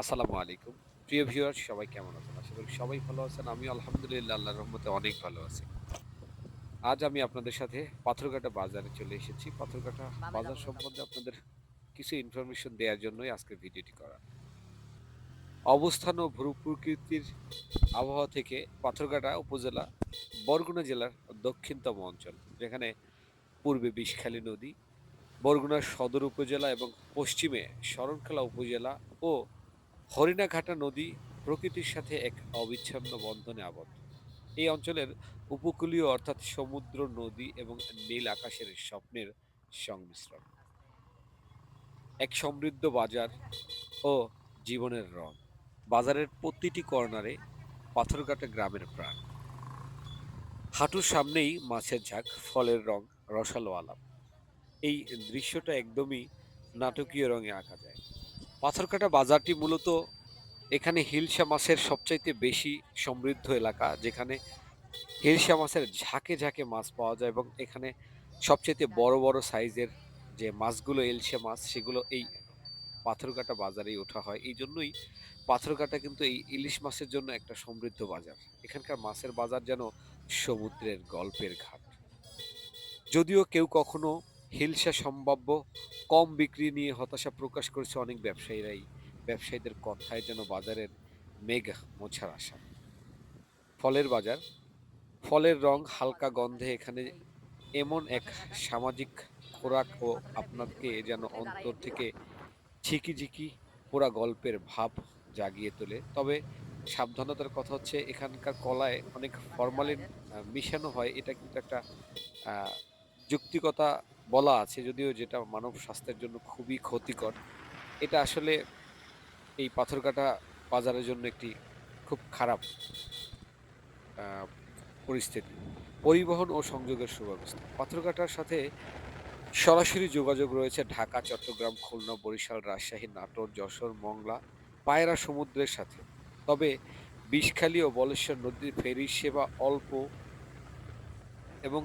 আসসালামু আলাইকুম। প্রিয় ভিউয়ার সবাই কেমন আছেন? আশা করি সবাই ভালো আছেন। আমি আলহামদুলিল্লাহ আল্লাহর রহমতে অনেক ভালো আছি। আজ আমি আপনাদের সাথে পাথরঘাটা বাজারে চলে এসেছি। পাথরঘাটা বাজার সম্বন্ধে আপনাদের কিছু ইনফরমেশন দেওয়ার জন্যই আজকের ভিডিওটি করা। অবস্থান ও ভূ প্রকৃতির আবহাওয়া থেকে পাথরঘাটা উপজেলা বরগুনা জেলার দক্ষিণতম অঞ্চল যেখানে পূর্বে বিষখালী নদী বরগুনা সদর উপজেলা এবং পশ্চিমে শরণখোলা উপজেলা ও হরিণাঘাটা নদী প্রকৃতির সাথে এক অবিচ্ছিন্ন বন্ধনে আবদ্ধ। এই অঞ্চলের উপকূলীয় অর্থাৎ সমুদ্র নদী এবং নীল আকাশের স্বপ্নের সংমিশ্রণ। এক সমৃদ্ধ বাজার ও জীবনের রং। বাজারের প্রতিটি কর্নারে পাথরঘাটা গ্রামের প্রাণ। হাঁটুর সামনেই মাছের ঝাঁক, ফলের রং, রসালো আলাপ। এই দৃশ্যটা একদমই নাটকীয় রঙে আঁকা যায়। পাথরকাটা বাজারটি মূলত এখানে হিলসা মাছের সবচাইতে বেশি সমৃদ্ধ এলাকা, যেখানে হিলসা মাছের ঝাঁকে ঝাঁকে মাছ পাওয়া যায় এবং এখানে সবচাইতে বড় বড় সাইজের যে মাছগুলো ইলশা মাছ, সেগুলো এই পাথরঘাটা বাজারেই ওঠা হয়। এই জন্যই পাথরঘাটা কিন্তু এই ইলিশ মাছের জন্য একটা সমৃদ্ধ বাজার। এখানকার মাছের বাজার যেন সমুদ্রের গল্পের ঘাট। যদিও কেউ কখনো হিলসা সম্ভাব্য কম বিক্রি নিয়ে হতাশা প্রকাশ করেছে অনেক ব্যবসায়ীরাই। ব্যবসায়ীদের কথায় যেন বাজারের মেঘ মোছার আশা। ফলের বাজার। ফলের রং হালকা গন্ধে এখানে এমন এক সামাজিক খোরাক ও আপনাকে যেন অন্তর থেকে ঝিকি ঝিকি পুরা গল্পের ভাব জাগিয়ে তোলে। তবে সাবধানতার কথা হচ্ছে, এখানকার কলায় অনেক ফরমালিন মিশানো হয়। এটা কিন্তু একটা যুক্তিকতা বলা আছে যদিও যেটা মানব স্বাস্থ্যের জন্য খুবই ক্ষতিকর, এটা আসলে এই পাথর কাটা বাজারের জন্য একটি খুব খারাপ পরিস্থিতি। পরিবহন ও সংযোগের সুব্যবস্থা। পাথরঘাটার সাথে সরাসরি যোগাযোগ রয়েছে ঢাকা, চট্টগ্রাম, খুলনা, বরিশাল, রাজশাহী, নাটোর, যশোর, মংলা, পায়রা সমুদ্রের সাথে। তবে বিষখালী ও বলেশ্বর নদীর ফেরি সেবা অল্প এবং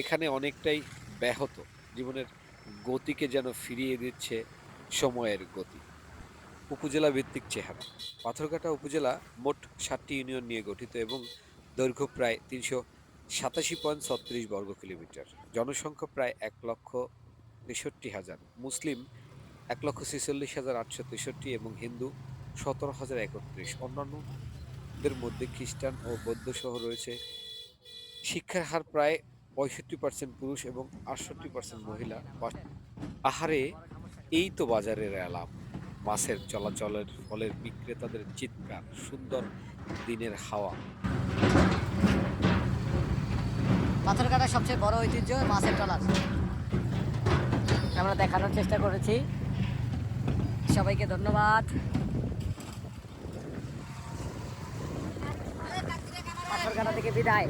এখানে অনেকটাই ব্যাহত। জীবনের গতিকে যেন ফিরিয়ে দিচ্ছে সময়ের গতি। উপজেলা ভিত্তিক চেহারা। পাথরঘাটা উপজেলা মোট সাতটি ইউনিয়ন নিয়ে গঠিত এবং দৈর্ঘ্য প্রায় তিনশো সাতাশি পয়েন্ট ছত্রিশ বর্গ কিলোমিটার। জনসংখ্যা প্রায় এক লক্ষ তেষট্টি হাজার। মুসলিম এক লক্ষ ছেচল্লিশ হাজার আটশো তেষট্টি এবং হিন্দু সতেরো হাজার একত্রিশ। অন্যান্যদের মধ্যে খ্রিস্টান ও বৌদ্ধ সহ রয়েছে। শিক্ষার হার প্রায় পঁয়ষট্টি পার্সেন্ট পুরুষ এবং আটষট্টি পার্সেন্ট মহিলা আহারে এই তো বাজারের অ্যালাপ মাছের চলাচলের ফলের বিক্রেতাদের চিৎকার, সুন্দর দিনের হাওয়া। পাথরঘাটার সবচেয়ে বড় ঐতিহ্য মাছের ট্রলার। আমরা দেখানোর চেষ্টা করেছি। সবাইকে ধন্যবাদ। পাথরঘাটা থেকে বিদায়।